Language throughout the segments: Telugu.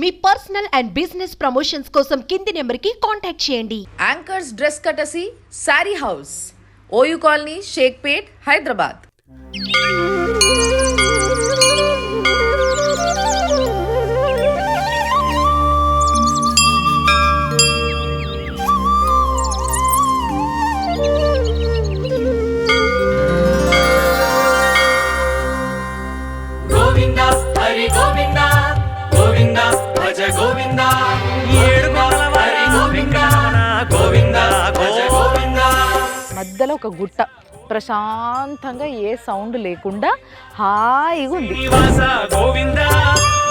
Me personal and business promotions కోసం కింది నెంబర్కి కాంటాక్ట్ చేయండి. Anchors dress courtesy saree house OU colony Shaikpet Hyderabad మధ్యలో ఒక గుట్ట. ప్రశాంతంగా ఏ సౌండ్ లేకుండా హాయిగా ఉంది. శ్రీనివాస గోవింద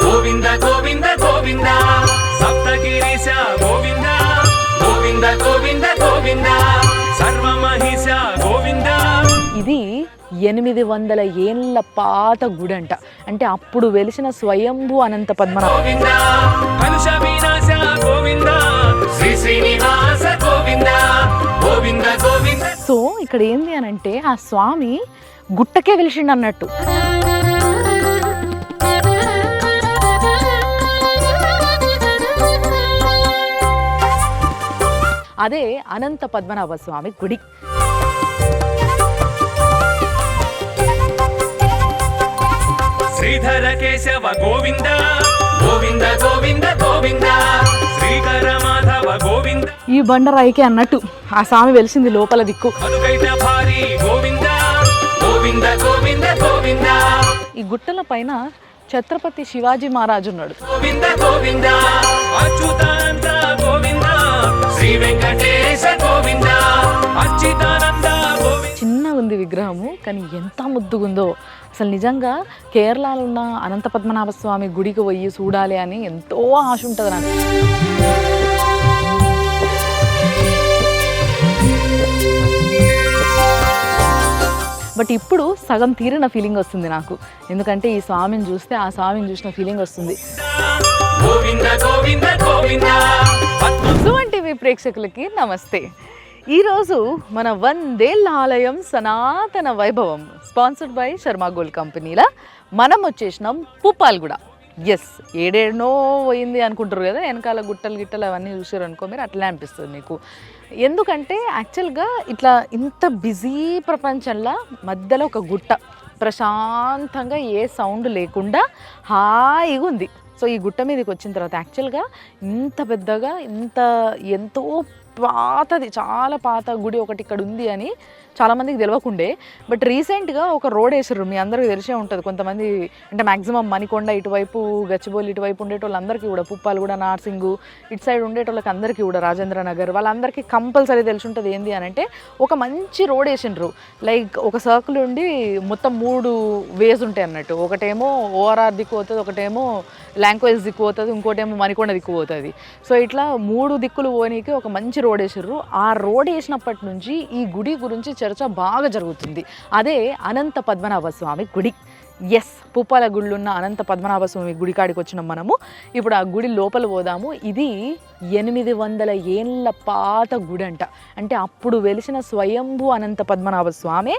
గోవింద గోవింద గోవింద. సప్తగిరీశ గోవింద గోవింద గోవింద గోవింద. సర్వమహిష గోవింద. ఇది ఎనిమిది వందల ఏళ్ళ పాత గుడంట. అంటే అప్పుడు వెలిసిన స్వయంభూ అనంత పద్మనాభ. గోవింద శ్రీ శ్రీనివాస గోవింద గోవింద గోవింద. సో ఇక్కడ ఏంది అని అంటే ఆ స్వామి గుట్టకే వెలిసిండు అన్నట్టు. అదే అనంత పద్మనాభ స్వామి గుడి. శ్రీధర కేశవ గోవింద గోవింద గోవింద గోవింద శ్రీకరమా. ఈ బండరాయికి అన్నట్టు ఆ స్వామి వెలిసింది లోపల దిక్కు. ఈ గుట్టల పైన ఛత్రపతి శివాజీ మహారాజు ఉన్నాడు. చిన్న ఉంది విగ్రహము కానీ ఎంత ముద్దుగుందో. అసలు నిజంగా కేరళలో ఉన్న అనంత పద్మనాభ స్వామి గుడికి పోయి చూడాలి అని ఎంతో ఆశ ఉంటుంది నాకు. బట్ ఇప్పుడు సగం తీరిన ఫీలింగ్ వస్తుంది నాకు. ఎందుకంటే ఈ స్వామిని చూస్తే ఆ స్వామిని చూసిన ఫీలింగ్ వస్తుంది. గోవింద గోవింద గోవింద. సుమన్ టీవీ ప్రేక్షకులకి నమస్తే. ఈరోజు మన వందేళ్ళ ఆలయం సనాతన వైభవం స్పాన్సర్డ్ బై శర్మా గోల్డ్ కంపెనీల మనం వచ్చేసినాం పుప్పాల్గూడ. ఎస్ ఏడేడనో పోయింది అనుకుంటారు కదా వెనకాల గుట్టలు గిట్టలు అవన్నీ చూసారు అనుకో మీరు అట్లే అనిపిస్తుంది మీకు. ఎందుకంటే యాక్చువల్గా ఇట్లా ఇంత బిజీ ప్రపంచంలో మధ్యలో ఒక గుట్ట ప్రశాంతంగా ఏ సౌండ్ లేకుండా హాయిగా ఉంది. సో ఈ గుట్ట మీదకి వచ్చిన తర్వాత యాక్చువల్గా ఇంత పెద్దగా ఇంత ఎంతో పాతది చాలా పాత గుడి ఒకటి ఇక్కడ ఉంది అని చాలామందికి తెలియకుండే బట్ రీసెంట్గా ఒక రోడ్ వేసారు మీ అందరికీ తెలిసే ఉంటుంది. కొంతమంది అంటే మ్యాక్సిమం మణికొండ ఇటువైపు గచ్చిబోలి ఇటువైపు ఉండేటోళ్ళందరికీ కూడా పుప్పాలు కూడా నార్సింగు ఇటు సైడ్ ఉండేటోళ్ళకి అందరికీ కూడా రాజేంద్ర నగర్ వాళ్ళందరికీ కంపల్సరీ తెలిసి ఉంటుంది ఏంది అని అంటే ఒక మంచి రోడ్ వేసిండ్రు లైక్ ఒక సర్కిల్ ఉండి మొత్తం మూడు వేస్ ఉంటాయి అన్నట్టు. ఒకటేమో ఓఆర్ఆర్ దిక్కు పోతుంది ఒకటేమో లాంగ్వేజ్ దిక్కు పోతుంది ఇంకోటేమో మణికొండ దిక్కు పోతుంది. సో ఇట్లా మూడు దిక్కులు పోనీకి ఒక మంచి రోడ్ వేసారు ఆ రోడ్ వేసినప్పటి నుంచి ఈ గుడి గురించి చర్చ బాగా జరుగుతుంది. అదే అనంత పద్మనాభ స్వామి గుడి. ఎస్ పుప్పాల గుళ్ళున్న అనంత పద్మనాభ స్వామి గుడి కాడికి వచ్చినాం మనము. ఇప్పుడు ఆ గుడి లోపల పోదాము. ఇది ఎనిమిది వందల ఏళ్ళ పాత గుడి అంట అంటే అప్పుడు వెలిసిన స్వయంభూ అనంత పద్మనాభ స్వామి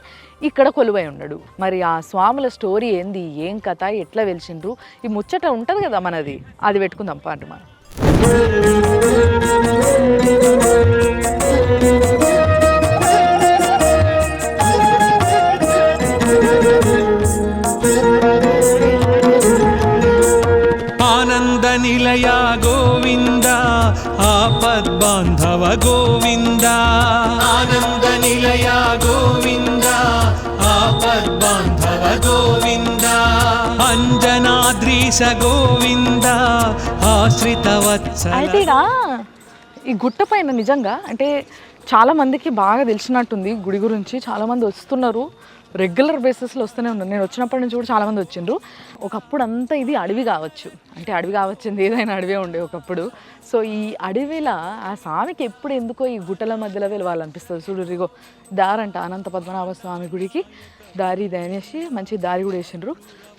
ఇక్కడ కొలువై ఉన్నాడు. మరి ఆ స్వాముల స్టోరీ ఏంది? ఏం కథ? ఎట్లా వెలిసిండ్రు? ఈ ముచ్చట ఉంటుంది కదా మనది. అది పెట్టుకుందాం పాట మనం. ఆనంద నిలయ గోవింద ఆపద్బాంధవ గోవింద. ఆనంద నిలయ గోవింద ఆపద్బాంధవ గోవింద. అంజనాద్రీశ గోవింద ఆశ్రిత వత్సల అయితే ఈ గుట్ట పైన నిజంగా అంటే చాలామందికి బాగా తెలిసినట్టుంది గుడి గురించి. చాలామంది వస్తున్నారు. రెగ్యులర్ బేసిస్లో వస్తూనే ఉన్నారు. నేను వచ్చినప్పటి నుంచి కూడా చాలామంది వచ్చిండ్రు. ఒకప్పుడు అంతా ఇది అడవి కావచ్చు. అంటే అడవి కావచ్చింది ఏదైనా అడవే ఉండే ఒకప్పుడు. సో ఈ అడవిలా ఆ స్వామికి ఎప్పుడు ఎందుకో ఈ గుట్టల మధ్యలో వెళ్ళాలనిపిస్తుంది. చూడు రిగో దారంట అనంత పద్మనాభ స్వామి గుడికి. దారి ఇది అనేసి మంచి దారి కూడా వేసిండ్రు.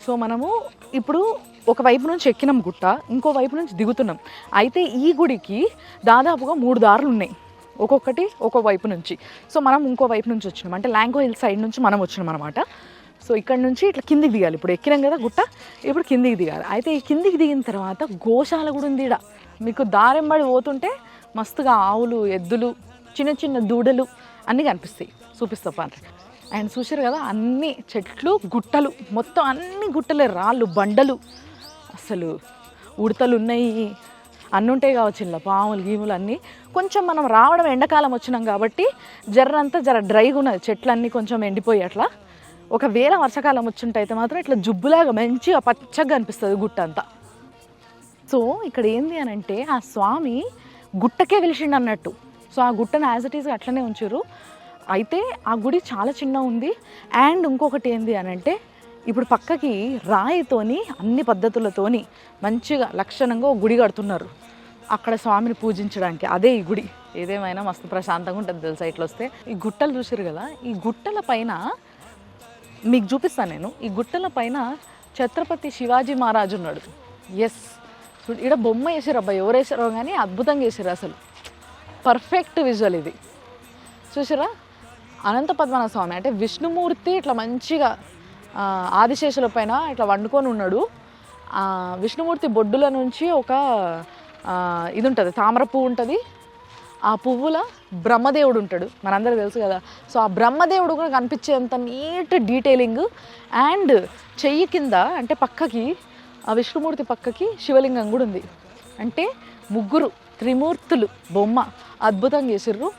సో మనము ఇప్పుడు ఒక వైపు నుంచి ఎక్కినాం గుట్ట ఇంకో వైపు నుంచి దిగుతున్నాం. అయితే ఈ గుడికి దాదాపుగా మూడు దారులు ఉన్నాయి ఒక్కొక్కటి ఒక్కో వైపు నుంచి. సో మనం ఇంకో వైపు నుంచి వచ్చినాం. అంటే లాంగో హిల్ సైడ్ నుంచి మనం వచ్చినాం అనమాట సో ఇక్కడ నుంచి ఇట్లా కిందికి దిగాలి. ఇప్పుడు ఎక్కినాం కదా గుట్ట ఇప్పుడు కిందికి దిగాలి. అయితే ఈ కిందికి దిగిన తర్వాత గోశాల కూడా ఉంది ఈడ. మీకు దారెంబడి పోతుంటే మస్తుగా ఆవులు ఎద్దులు చిన్న చిన్న దూడలు అన్నీ కనిపిస్తాయి. చూపిస్తా పాత్ర. అండ్ చూసారు కదా అన్ని చెట్లు గుట్టలు. మొత్తం అన్ని గుట్టలే రాళ్ళు బండలు. అసలు ఉడతలు ఉన్నాయి. అన్నుంటే ఉంటాయి కావచ్చు ఇలా పాములు గీములు అన్నీ. కొంచెం మనం రావడం ఎండాకాలం వచ్చినాం కాబట్టి జర్రంతా జర డ్రైగా ఉన్నది చెట్లన్నీ కొంచెం ఎండిపోయి అట్లా. ఒకవేళ వర్షాకాలం వచ్చింటే అయితే మాత్రం ఇట్లా జుబ్బులాగా మంచిగా పచ్చగా అనిపిస్తుంది గుట్ట అంతా. సో ఇక్కడ ఏంది అని అంటే ఆ స్వామి గుట్టకే వెలిసిండు అన్నట్టు సో ఆ గుట్టను యాజ్ ఇట్ ఈస్గా అట్లనే ఉంచారు. అయితే ఆ గుడి చాలా చిన్న ఉంది. అండ్ ఇంకొకటి ఏంది అని అంటే ఇప్పుడు పక్కకి రాయితోని అన్ని పద్ధతులతోని మంచిగా లక్షణంగా గుడి కడుతున్నారు. అక్కడ స్వామిని పూజించడానికి అదే ఈ గుడి. ఏదేమైనా మస్తు ప్రశాంతంగా ఉంటుంది తెలుసా ఇట్లా వస్తే. ఈ గుట్టలు చూసారు కదా ఈ గుట్టల పైన మీకు చూపిస్తాను నేను. ఈ గుట్టల పైన ఛత్రపతి శివాజీ మహారాజు ఉన్నాడు. ఎస్ ఇక్కడ బొమ్మ వేసారు అబ్బాయి ఎవరు వేసారో కానీ అద్భుతంగా వేసారు అసలు. పర్ఫెక్ట్ విజువల్ ఇది. చూసారా అనంత పద్మనాభ స్వామి అంటే విష్ణుమూర్తి ఇట్లా మంచిగా ఆదిశేషుల పైన ఇట్లా వండుకొని ఉన్నాడు. విష్ణుమూర్తి బొడ్డుల నుంచి ఒక ఇది ఉంటుంది తామర పువ్వు ఉంటుంది. ఆ పువ్వుల బ్రహ్మదేవుడు ఉంటాడు. మనందరికీ తెలుసు కదా. సో ఆ బ్రహ్మదేవుడు కూడా కనిపించేంత నీట్ డీటెయిలింగ్ అండ్ చెయ్యి కింద అంటే పక్కకి ఆ విష్ణుమూర్తి పక్కకి శివలింగం కూడా ఉంది. అంటే ముగ్గురు త్రిమూర్తులు బొమ్మ అద్భుతంగా చేసిర్రు.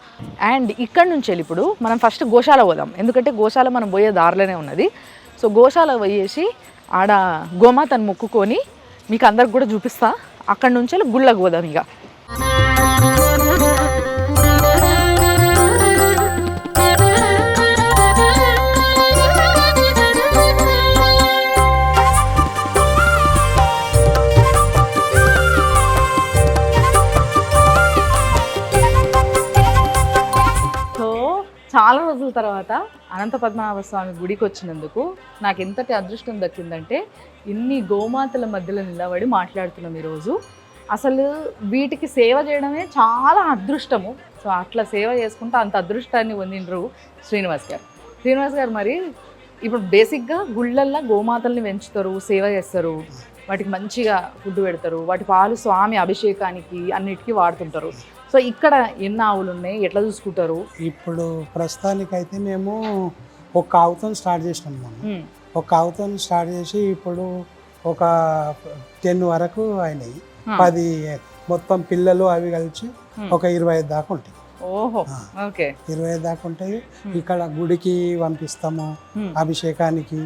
అండ్ ఇక్కడ నుంచి వెళ్ళి ఇప్పుడు మనం ఫస్ట్ గోశాల పోదాం. ఎందుకంటే గోశాల మనం పోయే దారిలోనే ఉన్నది. సో గోశాల పోయేసి ఆడ గోమాతను మొక్కుకొని మీకు అందరికి కూడా చూపిస్తా. అక్కడి నుంచి గుళ్ళకు పోదాం ఇక. చాలా రోజుల తర్వాత అనంత పద్మనాభ స్వామి గుడికి వచ్చినందుకు నాకు ఎంతటి అదృష్టం దక్కిందంటే ఇన్ని గోమాతల మధ్యలో నిలబడి మాట్లాడుతున్నాం ఈరోజు. అసలు వీటికి సేవ చేయడమే చాలా అదృష్టము. సో అట్లా సేవ చేసుకుంటే అంత అదృష్టాన్ని పొందిండ్రు శ్రీనివాస్ గారు. శ్రీనివాస్ గారు మరి ఇప్పుడు బేసిక్గా గుళ్ళల్లో గోమాతల్ని పెంచుతారు సేవ చేస్తారు. వాటికి మంచిగా ఫుడ్ పెడతారు. వాటి పాలు స్వామి అభిషేకానికి అన్నిటికీ వాడుతుంటారు. సో ఇక్కడ ఎన్ని ఆవులు ఉన్నాయి? ఎట్లా చూసుకుంటారు? ఇప్పుడు ప్రస్తుతానికైతే మేము ఒక ఆవుతో స్టార్ట్ చేసినాం మనం ఒక ఆవుతో స్టార్ట్ చేసి ఇప్పుడు ఒక టెన్ వరకు అయినాయి. పది మొత్తం పిల్లలు అవి కలిసి. ఒక ఇరవై ఐదు దాకా ఉంటాయి. ఇరవై ఐదు దాకా ఉంటాయి. ఇక్కడ గుడికి పంపిస్తాము. అభిషేకానికి.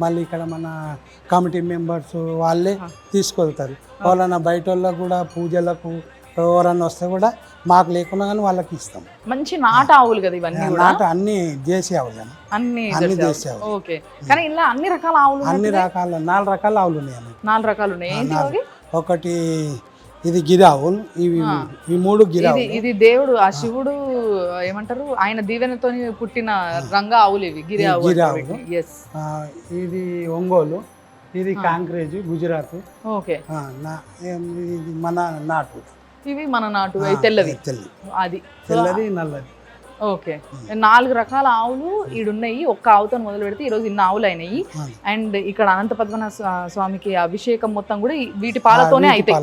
మళ్ళీ ఇక్కడ మన కమిటీ మెంబర్స్ వాళ్ళే తీసుకెళ్తారు. ఎవరన్నా బయట వాళ్ళకు కూడా పూజలకు ఎవరన్నా వస్తే కూడా మాకు లేకున్నా కానీ వాళ్ళకి ఇస్తాం. మంచి నాట ఆవులు కదా ఇవన్నీ నాట అన్ని దేశీ ఆవులు అన్ని అన్ని దేశీ ఆవులు. ఓకే. కానీ ఇలా అన్ని రకాల ఆవులు అన్ని. రకాల నాలుగు రకాల ఆవులు ఉన్నాయి. నాలుగు రకాలు ఉన్నాయి. ఒకటి ఇది గిరావులు ఇవి ఈ మూడు ఇది గిరావులు ఇది దేవుడు ఆ శివుడు ఏమంటారు? ఆయన దీవెనతో పుట్టిన రంగ ఆవులు ఇవి గిరి ఈ ఆవు గిరి ఆవులు. ఎస్ ఆ, ఇది ఒంగోలు ఇది కాంక్రేజ్ గుజరాత్. ఓకే. మన నాటు. ఇవి మన నాటు తెల్లవి. తెల్లి అది. తెల్లది నల్లది ఓకే. నాలుగు రకాల ఆవులు ఈడున్నాయి. ఒక్క ఆవుతో మొదలు పెడితే ఈరోజు ఇన్ని ఆవులు అయినాయి. అండ్ ఇక్కడ అనంత పద్మనాభ స్వా- స్వామికి అభిషేకం మొత్తం కూడా వీటి పాలతోనే అవుతాయి.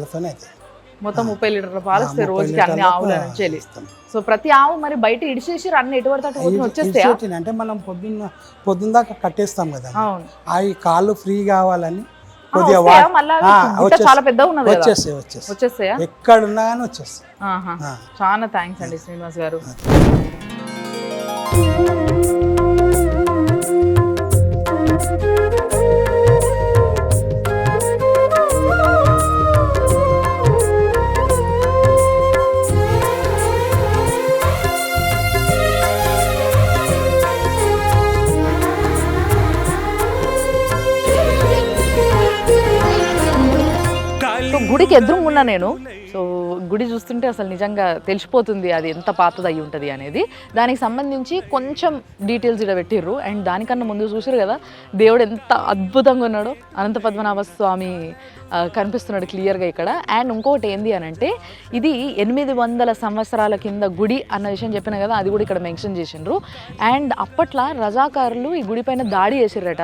మొత్తం ముప్పై లీటర్ల పాలు వస్తాయి రోజుకి అన్ని ఆవుల నుంచి వెళ్ళి ఇస్తాం. సో ప్రతి ఆవు మరి బయట ఇడిచేసి అన్ని ఎటు పడితే వచ్చేస్తాయా? అంటే మనం పొద్దున్న పొద్దున్న దాకా కట్టేస్తాం కదా. అవి కాళ్ళు ఫ్రీ కావాలని కొద్దిగా. చాలా పెద్దగా ఉన్నది వచ్చేస్తాయి వచ్చేస్తాయి. ఎక్కడున్నా కానీ వచ్చేస్తాయి. చాలా థ్యాంక్స్ అండి శ్రీనివాస్ గారు. సో గుడికి ఎదురుగున్నా నేను. సో గుడి చూస్తుంటే అసలు నిజంగా తెలిసిపోతుంది అది ఎంత పాతది అయి ఉంటుంది అనేది. దానికి సంబంధించి కొంచెం డీటెయిల్స్ ఇక్కడ పెట్టిర్రు. అండ్ దానికన్నా ముందు చూసారు కదా దేవుడు ఎంత అద్భుతంగా ఉన్నాడో. అనంత పద్మనాభ స్వామి కనిపిస్తున్నాడు క్లియర్గా ఇక్కడ. అండ్ ఇంకొకటి ఏంది అని అంటే ఇది ఎనిమిది వందల సంవత్సరాల కింద గుడి అన్న విషయం చెప్పిన కదా అది కూడా ఇక్కడ మెన్షన్ చేసిండ్రు. అండ్ అప్పట్లో రజాకారులు ఈ గుడి పైన దాడి చేసిర్రట.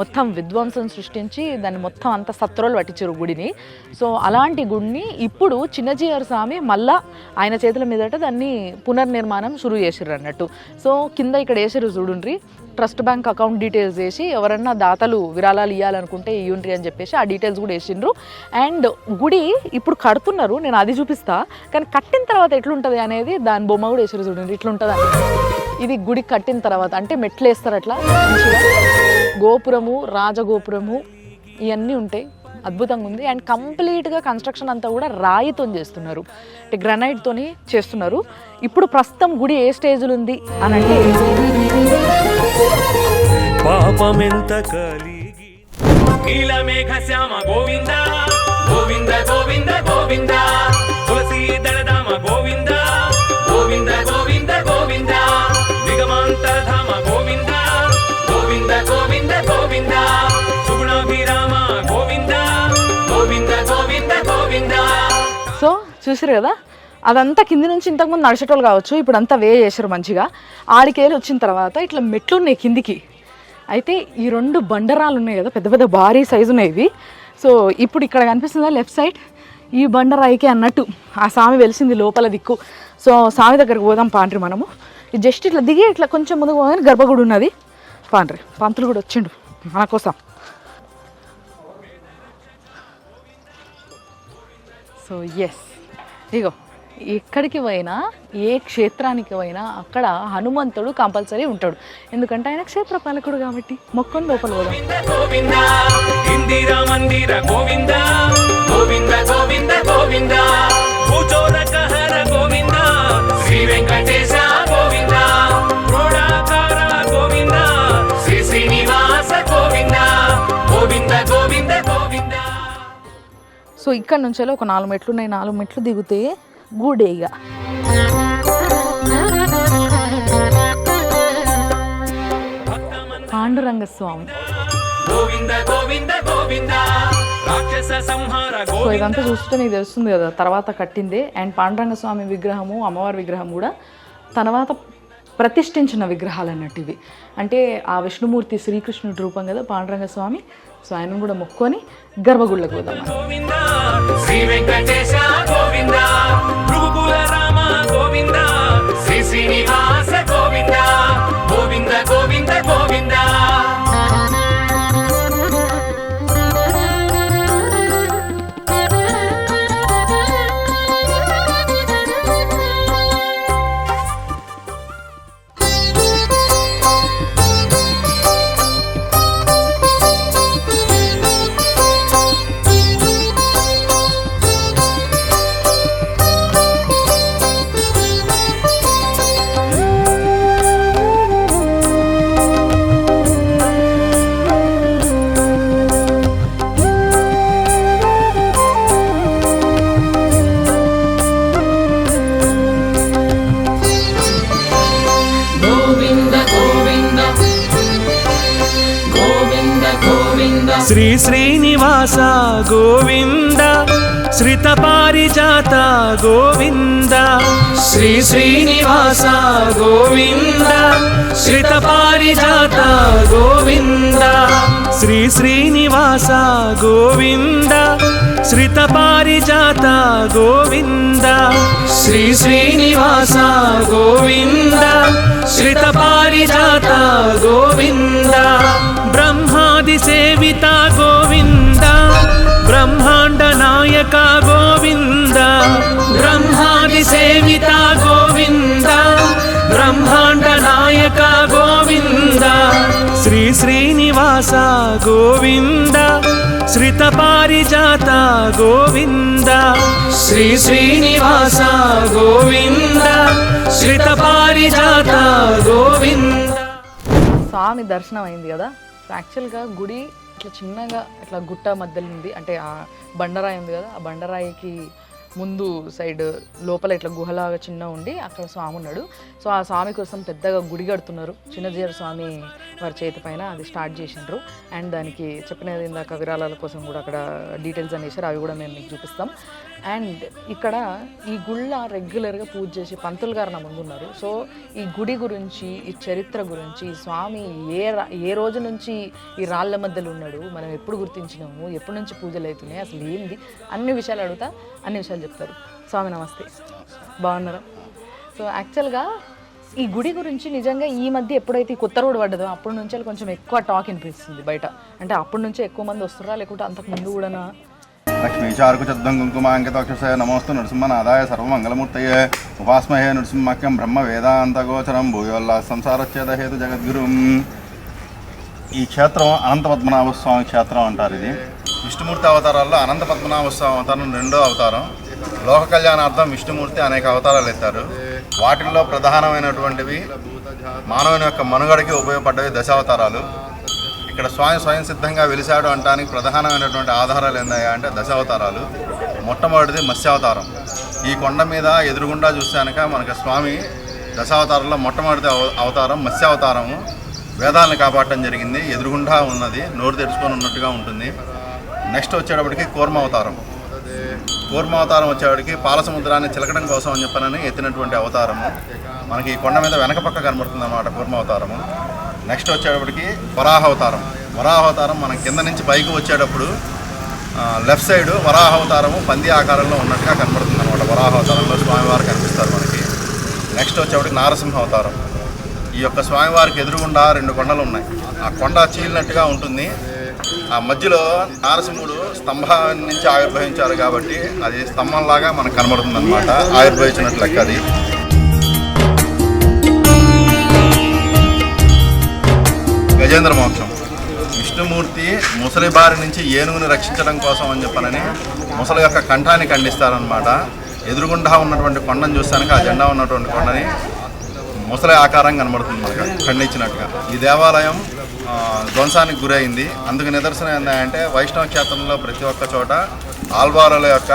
మొత్తం విధ్వంసం సృష్టించి దాన్ని మొత్తం అంతా సత్రోలు పట్టించారు గుడిని. సో అలాంటి గుడిని ఇప్పుడు చిన్నజీఆర్ స్వామి మళ్ళా ఆయన చేతుల మీదట దాన్ని పునర్నిర్మాణం షురు చేసిర్రు అన్నట్టు. సో కింద ఇక్కడ వేసిర్రు చూడుండ్రి. ట్రస్ట్ బ్యాంక్ అకౌంట్ డీటెయిల్స్ వేసి ఎవరన్నా దాతలు విరాళాలు ఇవ్వాలనుకుంటే ఇవ్వండి అని చెప్పేసి ఆ డీటెయిల్స్ కూడా వేసిండ్రు అండ్ గుడి ఇప్పుడు కడుతున్నారు నేను అది చూపిస్తా. కానీ కట్టిన తర్వాత ఎట్లుంటుంది అనేది దాని బొమ్మ కూడా వేసారు చూడండి ఇట్లుంటుంది అని ఇది గుడి కట్టిన తర్వాత అంటే మెట్లు వేస్తారు అట్లా. గోపురము రాజగోపురము ఇవన్నీ ఉంటాయి. అద్భుతంగా ఉంది. అండ్ కంప్లీట్గా కన్స్ట్రక్షన్ అంతా కూడా రాయితో చేస్తున్నారు. అంటే గ్రనైట్తోని చేస్తున్నారు. ఇప్పుడు ప్రస్తుతం గుడి ఏ స్టేజ్లో ఉంది అని అంటే పాపమెంత కలిగి శ్యామ గోవింద గోవింద గోవింద గోవింద చూసారు కదా? అదంతా కింది నుంచి ఇంతకుముందు నడిచేటోళ్ళు కావచ్చు ఇప్పుడు అంతా వే చేశారు మంచిగా. ఆడికేళ్ళు వచ్చిన తర్వాత ఇట్లా మెట్లు ఉన్నాయి కిందికి. అయితే ఈ రెండు బండరాలు ఉన్నాయి కదా పెద్ద పెద్ద భారీ సైజు ఉన్నాయి ఇవి. సో ఇప్పుడు ఇక్కడ కనిపిస్తుందా లెఫ్ట్ సైడ్? ఈ బండరాయికే అన్నట్టు. ఆ స్వామి వెలిసింది లోపల దిక్కు. సో స్వామి దగ్గరకు పోదాం పాండ్రి మనము. జస్ట్ ఇట్లా దిగి ఇట్లా కొంచెం ముందుకు పోగానే గర్భగుడి ఉన్నది. పాండ్రి పంతులు కూడా వచ్చిండు. మన కోసం. సో ఎస్ ఇగో ఎక్కడికి పోయినా ఏ క్షేత్రానికి పోయినా అక్కడ హనుమంతుడు కంపల్సరీ ఉంటాడు. ఎందుకంటే ఆయన క్షేత్ర పాలకుడు కాబట్టి. మొక్కను లోపల పోదాం. శ్రీ వెంకటేశ సో ఇక్కడ నుంచి ఒక నాలుగు మెట్లు ఉన్నాయి నాలుగు మెట్లు దిగితే గూడేగా పాండురంగ స్వామి. సో ఇదంతా చూస్తుంటే నీకు తెలుస్తుంది కదా తర్వాత కట్టిందే. అండ్ పాండురంగ స్వామి విగ్రహము అమ్మవారి విగ్రహం కూడా తర్వాత ప్రతిష్ఠించిన విగ్రహాలు అన్నట్టు ఇవి. అంటే ఆ విష్ణుమూర్తి శ్రీకృష్ణుడి రూపం కదా పాండురంగ స్వామి. సో ఆయన కూడా మొక్కొని గర్భగుళ్ళకు పోదాం. శ్రీ వెంకటేశ గోవింద రామ గోవింద శ్రీ శ్రీనివాస గోవిందా. శ్రీ శ్రీనివాస గోవింద శ్రిత పారిజాత గోవింద శ్రీ శ్రీనివాస గోవింద శ్రిత పారిజాత గోవింద శ్రీ శ్రీనివాస గోవింద శ్రిత పారిజాత గోవింద శ్రీ శ్రీనివాస గోవింద శ్రిత పారిజాత గోవింద బ్రహ్మ సేవిత గోవింద బ్రహ్మాండ నాయక గోవింద బ్రహ్మాది సేవిత గోవింద బ్రహ్మాండ నాయక గోవింద శ్రీ శ్రీనివాస గోవింద శ్రిత పారిజాత గోవింద శ్రీ శ్రీనివాస గోవింద శ్రిత పారిజాత గోవింద. స్వామి దర్శనం అయింది కదా? యాక్చువల్గా గుడి ఇట్లా చిన్నగా ఇట్లా గుట్ట మధ్యలో ఉంది. అంటే ఆ బండరాయి ఉంది కదా ఆ బండరాయికి ముందు సైడ్ లోపల ఇట్లా గుహలాగా చిన్న ఉండి అక్కడ స్వామి ఉన్నాడు. సో ఆ స్వామి కోసం పెద్దగా గుడి కడుతున్నారు. చిన్నజీర స్వామి వారి చేతి పైన అది స్టార్ట్ చేసిండ్రు. అండ్ దానికి చెప్పినది ఇందాక విరాళాల కోసం కూడా అక్కడ డీటెయిల్స్ అనేసారు అవి కూడా మేము మీకు చూపిస్తాం. అండ్ ఇక్కడ ఈ గుళ్ళ రెగ్యులర్గా పూజ చేసి పంతులు గారు నా ముందు ఉన్నారు. సో ఈ గుడి గురించి ఈ చరిత్ర గురించి ఈ స్వామి ఏ రా- ఏ రోజు నుంచి ఈ రాళ్ళ మధ్యలో ఉన్నాడు మనం ఎప్పుడు గుర్తించినాము ఎప్పటి నుంచి పూజలు అవుతున్నాయి అసలు ఏంది? అన్ని విషయాలు అడుగుతా అన్ని విషయాలు చెప్తారు. స్వామి నమస్తే. బాగున్నారా? సో యాక్చువల్గా ఈ గుడి గురించి నిజంగా ఈ మధ్య ఎప్పుడైతే ఈ కొత్త రోడ్ పడ్డదో అప్పటి నుంచి కొంచెం ఎక్కువ టాక్ వినిపిస్తుంది బయట. అంటే అప్పటి నుంచే ఎక్కువ మంది వస్తున్నారా లేకుంటే అంతకు ముందు కూడా లక్ష్మీచారుకుచద్దం కుంకుమాంకితోక్షసే నమోస్తు నృసింహనాదాయ సర్వమంగళమూర్తయే. ఉపాస్మహే నృసింహక్యం బ్రహ్మ వేదాంతగోచరం భూయోల్లా సంసారచ్ఛేద హేతు జగద్గురుం. ఈ క్షేత్రం అనంత పద్మనాభ స్వామి క్షేత్రం అంటారు ఇది. విష్ణుమూర్తి అవతారాల్లో అనంత పద్మనాభ స్వామి అవతారం రెండో అవతారం. లోక కళ్యాణార్థం విష్ణుమూర్తి అనేక అవతారాలు ఎత్తారు. వాటిల్లో ప్రధానమైనటువంటివి మానవుని యొక్క మనుగడకి ఉపయోగపడ్డవి దశావతారాలు. ఇక్కడ స్వామి స్వయం సిద్ధంగా వెలిశాడు అంటానికి ప్రధానమైనటువంటి ఆధారాలు ఏందయ్యా అంటే దశావతారాలు. మొట్టమొదటిది మత్స్యావతారం. ఈ కొండ మీద ఎదురుగుండా చూసానుక మనకి స్వామి దశావతారంలో మొట్టమొదటి అవ- అవతారం మత్స్యావతారము. వేదాలను కాపాడటం జరిగింది. ఎదురుగుండా ఉన్నది. నోరు తెరుచుకొని ఉన్నట్టుగా ఉంటుంది. నెక్స్ట్ వచ్చేటప్పటికి కూర్మావతారం. అవతారం కూర్మ అవతారం వచ్చేవాడికి పాలసముద్రాన్ని చిలకడం కోసం అని చెప్పనని ఎత్తినటువంటి అవతారము. మనకి ఈ కొండ మీద వెనక పక్క కనబడుతుంది అన్నమాట కూర్మావతారము. నెక్స్ట్ వచ్చేటప్పటికి వరాహవతారం. వరాహవతారం మన మనం కింద నుంచి పైకి వచ్చేటప్పుడు లెఫ్ట్ సైడ్ వరాహవతారము పంది ఆకారంలో ఉన్నట్టుగా కనబడుతుంది అనమాట వరాహవతారంలో స్వామివారు కనిపిస్తారు మనకి. నెక్స్ట్ వచ్చేప్పటికి నారసింహ అవతారం ఈ యొక్క స్వామివారికి ఎదురుగుండా రెండు కొండలు ఉన్నాయి ఆ కొండ చీలినట్టుగా ఉంటుంది. ఆ మధ్యలో నారసింహుడు స్తంభం నుంచి ఆవిర్భవించారు కాబట్టి అది స్తంభంలాగా మనకు కనబడుతుంది అనమాట ఆవిర్భవించినట్లు లెక్క అది. గజేంద్ర మోక్షం విష్ణుమూర్తి ముసలి బారి నుంచి ఏనుగుని రక్షించడం కోసం అని చెప్పనని ముసలి యొక్క కంఠాన్ని ఖండిస్తారనమాట ఎదురుగుండా ఉన్నటువంటి కొండను చూస్తానికి ఆ జెండా ఉన్నటువంటి కొండని ముసలి ఆకారం కనబడుతుంది మనకు ఖండించినట్టుగా. ఈ దేవాలయం ధ్వంసానికి గురైంది. అందుకు నిదర్శనం ఏంటంటే వైష్ణవ క్షేత్రంలో ప్రతి ఒక్క చోట ఆల్వారుల యొక్క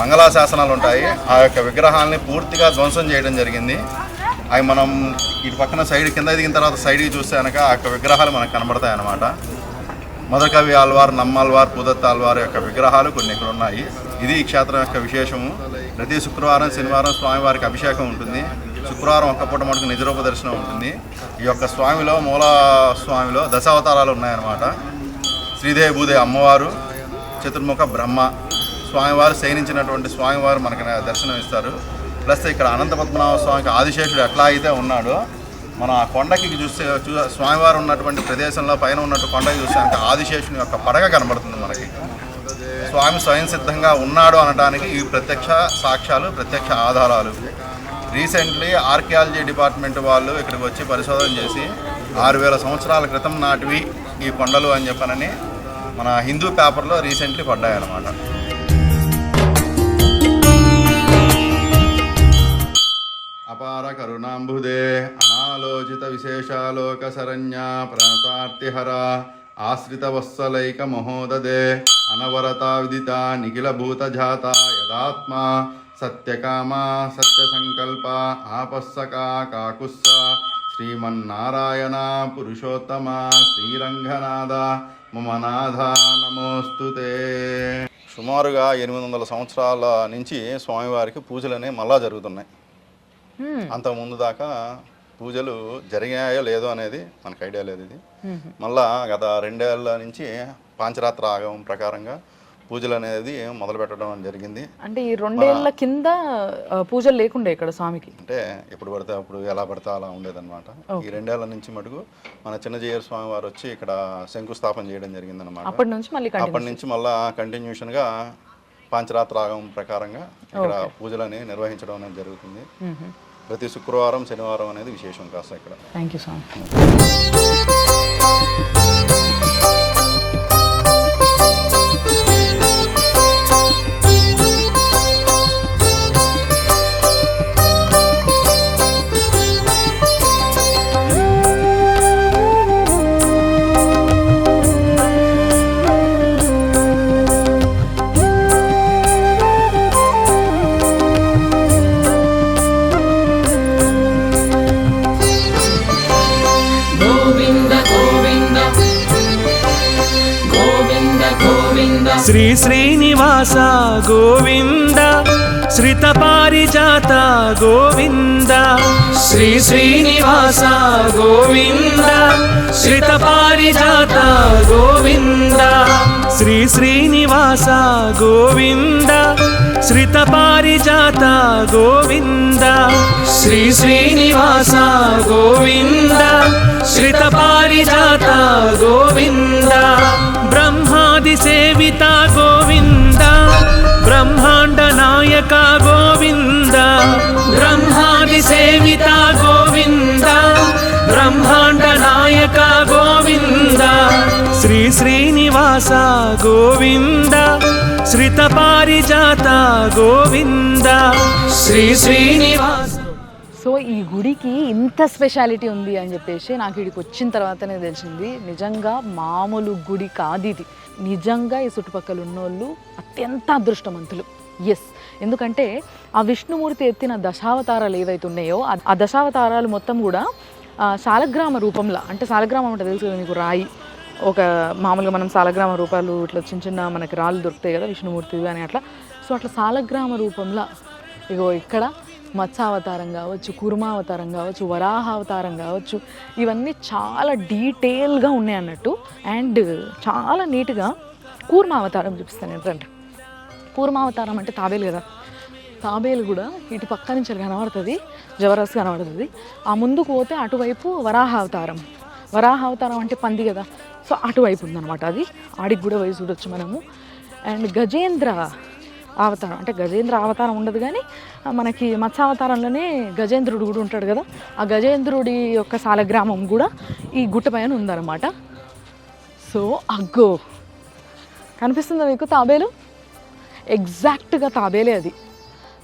మంగళాశాసనాలు ఉంటాయి. ఆ యొక్క విగ్రహాలని పూర్తిగా ధ్వంసం చేయడం జరిగింది. అవి మనం ఇటు పక్కన సైడ్ కింద దిగిన తర్వాత సైడ్కి చూస్తే కనుక ఆ యొక్క విగ్రహాలు మనకు కనబడతాయి అన్నమాట. మదకవి ఆల్వార్ నమ్మాల్వార్ పుదత్ ఆల్వార్ యొక్క విగ్రహాలు కొన్ని ఇక్కడ ఉన్నాయి. ఇది ఈ క్షేత్రం యొక్క విశేషము. ప్రతి శుక్రవారం శనివారం స్వామివారికి అభిషేకం ఉంటుంది. శుక్రవారం ఒక్క పూట మటుకు నిజరూప దర్శనం ఉంటుంది. ఈ యొక్క స్వామిలో మూల స్వామిలో దశావతారాలు ఉన్నాయన్నమాట. శ్రీదేవి భూదేవి అమ్మవారు చతుర్ముఖ బ్రహ్మ. స్వామివారు శయనించినటువంటి స్వామివారు మనకు దర్శనం ఇస్తారు ప్లస్ ఇక్కడ అనంత పద్మనాభ స్వామికి ఆదిశేషుడు ఎట్లా అయితే ఉన్నాడో మనం ఆ కొండకి చూస్తే చూ స్వామివారు ఉన్నటువంటి ప్రదేశంలో పైన ఉన్నట్టు కొండకి చూస్తే అంటే ఆదిశేషుని యొక్క పడగ కనబడుతుంది మనకి. స్వామి స్వయం సిద్ధంగా ఉన్నాడు అనడానికి ఈ ప్రత్యక్ష సాక్ష్యాలు ప్రత్యక్ష ఆధారాలు. రీసెంట్లీ ఆర్కియాలజీ డిపార్ట్మెంట్ వాళ్ళు ఇక్కడికి వచ్చి పరిశోధన చేసి ఆరు వేల సంవత్సరాల క్రితం నాటివి ఈ కొండలు అని చెప్పనని మన హిందూ పేపర్లో రీసెంట్లీ పడ్డాయి అపార కరుణాంబుదే అనాలోచిత విశేషాలోక శరణ్య ప్రణతార్తిహర ఆశ్రిత వత్సలైక మహోదదే అనవరత విదిత నిఖిల భూతజాత యదాత్మ సత్యకామ సత్య సంకల్ప ఆపస్సకా కాకుస్స శ్రీమన్నారాయణ పురుషోత్తమ శ్రీరంగనాథ మమనాథ నమోస్తుతే సుమారుగా ఎనిమిది వందల సంవత్సరాల నుంచి స్వామివారికి పూజలు అనేవి మళ్ళా జరుగుతున్నాయి. అంత ముందు దాకా పూజలు జరిగాయో లేదో అనేది మనకు ఐడియా లేదు ఇది. మళ్ళా గత రెండేళ్ళ నుంచి పాంచరాత్ర ఆగమం ప్రకారంగా పూజలు అనేది మొదలు పెట్టడం జరిగింది. అంటే ఈ రెండేళ్ళ కింద పూజలు లేకుండే ఇక్కడ స్వామికి? అంటే ఎప్పుడు పడితే అప్పుడు ఎలా పడితే అలా ఉండేదన్నమాట. ఈ రెండేళ్ళ నుంచి మటుకు మన చిన్నజీయర్ స్వామి వారు వచ్చి ఇక్కడ శంకుస్థాపన చేయడం జరిగిందనమాట అప్పటి నుంచి మళ్ళీ అప్పటి నుంచి మళ్ళా కంటిన్యూషన్గా పాంచరాత్రాగం ప్రకారంగా ఇక్కడ పూజలని నిర్వహించడం అనేది జరుగుతుంది. ప్రతి శుక్రవారం శనివారం అనేది విశేషం కాస్త ఇక్కడ. థ్యాంక్ యూ స్వామి శ్రీ శ్రీనివాస గోవింద శ్రిత పారిజాత గోవింద శ్రీ శ్రీనివాస గోవింద శ్రిత పారిజాత గోవింద శ్రీ శ్రీనివాస గోవింద శ్రిత పారిజాత గోవింద శ్రీ శ్రీనివాస గోవింద శ్రిత పారిజాత సేవిత గోవింద బ్రహ్మాండ నాయక గోవింద శ్రీ శ్రీనివాస గోవింద శ్రిత పారిజాత గోవింద శ్రీ శ్రీనివాస. సో ఈ గుడికి ఇంత స్పెషాలిటీ ఉంది అని చెప్పేసి నాకు ఇక్కడికి వచ్చిన తర్వాతనే తెలిసింది. నిజంగా మామూలు గుడి కాదు ఇది. నిజంగా ఈ చుట్టుపక్కల ఉన్నోళ్ళు అత్యంత అదృష్టవంతులు. ఎస్ ఎందుకంటే ఆ విష్ణుమూర్తి ఎత్తిన దశావతారాలు ఏవైతే ఉన్నాయో ఆ- దశావతారాలు మొత్తం కూడా శాలగ్రామ రూపంలో అంటే శాలగ్రామం అంటే తెలుసు మీకు రాయి. ఒక మామూలుగా మనం సాలగ్రామ రూపాలు ఇట్లా చిన్న చిన్న మనకి రాళ్ళు దొరుకుతాయి కదా విష్ణుమూర్తి అని అట్లా. సో అట్లా సాలగ్రామ రూపంలో ఇగో ఇక్కడ మత్స్యావతారం కావచ్చు కుర్మావతారం కావచ్చు వరాహావతారం కావచ్చు ఇవన్నీ చాలా డీటెయిల్గా ఉన్నాయి అన్నట్టు. అండ్ చాలా నీట్గా కూర్మావతారం చూపిస్తాను ఏంటంటే. కూర్మావతారం అంటే తాబేలు కదా. తాబేలు కూడా ఇటు పక్క నుంచి కనబడుతుంది జబర్దస్త్ కనబడుతుంది. ఆ ముందుకు పోతే అటువైపు వరాహ అవతారం వరాహ అవతారం అంటే పంది కదా. సో అటువైపు ఉందన్నమాట అది. ఆడికి కూడా పోయి చూడొచ్చు మనము. అండ్ గజేంద్ర అవతారం అంటే గజేంద్ర అవతారం ఉండదు కానీ మనకి మత్స్యావతారంలోనే గజేంద్రుడు కూడా ఉంటాడు కదా. ఆ గజేంద్రుడి యొక్క సాలగ్రామం కూడా ఈ గుట్ట పైన ఉందన్నమాట. సో అగ్గో! కనిపిస్తుందా మీకు తాబేలు? ఎగ్జాక్ట్గా తాబేలే అది.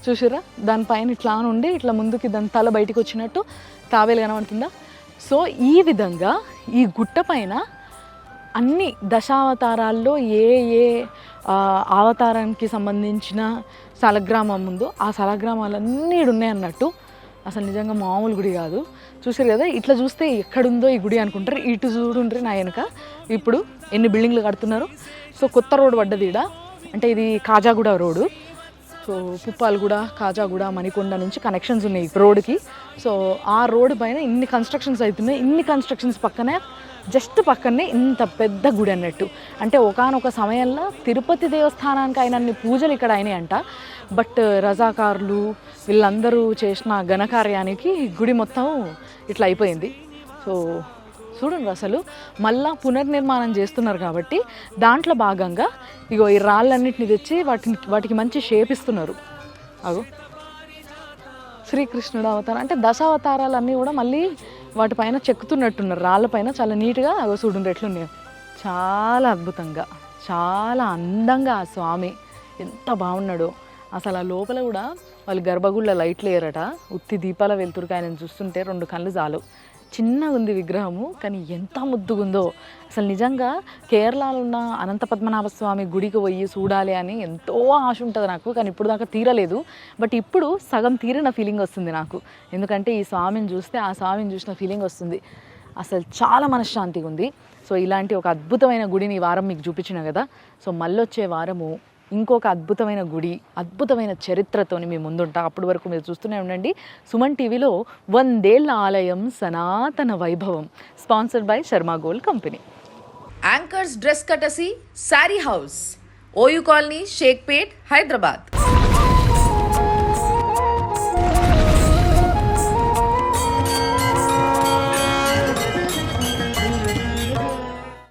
చూసారా దానిపైన ఇట్లా నుండి ఇట్లా ముందుకి దాని తల బయటకు వచ్చినట్టు తాబేలు కనబడుతుందా? సో ఈ విధంగా ఈ గుట్ట పైన అన్ని దశావతారాల్లో ఏ ఏ అవతారానికి సంబంధించిన సలగ్రామం ఉందో ఆ సలగ్రామాలన్నీ ఉన్నాయన్నట్టు ఉన్నాయి అన్నట్టు. అసలు నిజంగా మామూలు గుడి కాదు. చూసారు కదా? ఇట్లా చూస్తే ఎక్కడుందో ఈ గుడి అనుకుంటారు. ఇటు చూడుండ్రి నా వెనక. ఇప్పుడు ఎన్ని బిల్డింగ్లు కడుతున్నారు? సో కొత్త రోడ్డు పడ్డది ఈడ. అంటే ఇది కాజాగూడ రోడ్డు సో పుప్పాలగూడ కాజాగూడ మణికొండ నుంచి కనెక్షన్స్ ఉన్నాయి రోడ్డుకి సో ఆ రోడ్డు పైన ఇన్ని కన్స్ట్రక్షన్స్ అవుతున్నాయి ఇన్ని కన్స్ట్రక్షన్స్ పక్కనే జస్ట్ పక్కనే ఇంత పెద్ద గుడి అన్నట్టు. అంటే ఒకానొక సమయంలో తిరుపతి దేవస్థానానికి అయినన్ని పూజలు ఇక్కడ అయినాయి అంట. బట్ రజాకారులు వీళ్ళందరూ చేసిన ఘనకార్యానికి గుడి మొత్తం ఇట్లా అయిపోయింది. సో చూడండి అసలు మళ్ళా పునర్నిర్మాణం చేస్తున్నారు కాబట్టి దాంట్లో భాగంగా ఇగో ఈ రాళ్ళన్నింటిని తెచ్చి వాటిని వాటికి మంచి షేప్ ఇస్తున్నారు. అగో. శ్రీకృష్ణుడు అవతారం అంటే దశావతారాలన్నీ కూడా మళ్ళీ వాటిపైన చెక్కుతున్నట్టున్నారు. రాళ్ళపైన చాలా నీట్గా అగో చూడండి ఎట్లున్నాయో. చాలా అద్భుతంగా చాలా అందంగా ఆ స్వామి ఎంత బాగున్నాడో. అసలు ఆ లోపల కూడా వాళ్ళు గర్భగుళ్ళ లైట్లు ఏరట ఉత్తి దీపాల వెలుతురుకి ఆయన చూస్తుంటే రెండు కళ్ళు చాలు. చిన్నగా ఉంది విగ్రహము కానీ ఎంత ముద్దుగుందో. అసలు నిజంగా కేరళలో ఉన్న అనంత పద్మనాభ స్వామి గుడికి పోయి చూడాలి అని ఎంతో ఆశ ఉంటుంది నాకు కానీ ఇప్పుడు దాకా తీరలేదు. బట్ ఇప్పుడు సగం తీరిన ఫీలింగ్ వస్తుంది నాకు. ఎందుకంటే ఈ స్వామిని చూస్తే ఆ స్వామిని చూసిన ఫీలింగ్ వస్తుంది. అసలు చాలా మనశ్శాంతిగా ఉంది సో ఇలాంటి ఒక అద్భుతమైన గుడిని ఈ వారం మీకు చూపించిన కదా. సో మళ్ళొచ్చే వారము ఇంకొక అద్భుతమైన గుడి అద్భుతమైన చరిత్రతోని మీ ముందుంటా. అప్పటి వరకు మీరు చూస్తూనే ఉండండి. సుమన్ టీవీలో వందేళ్ళ ఆలయం సనాతన వైభవం. Sponsored by Sharma gold company. Anchors dress courtesy saree house. OU colony Shaikpet Hyderabad.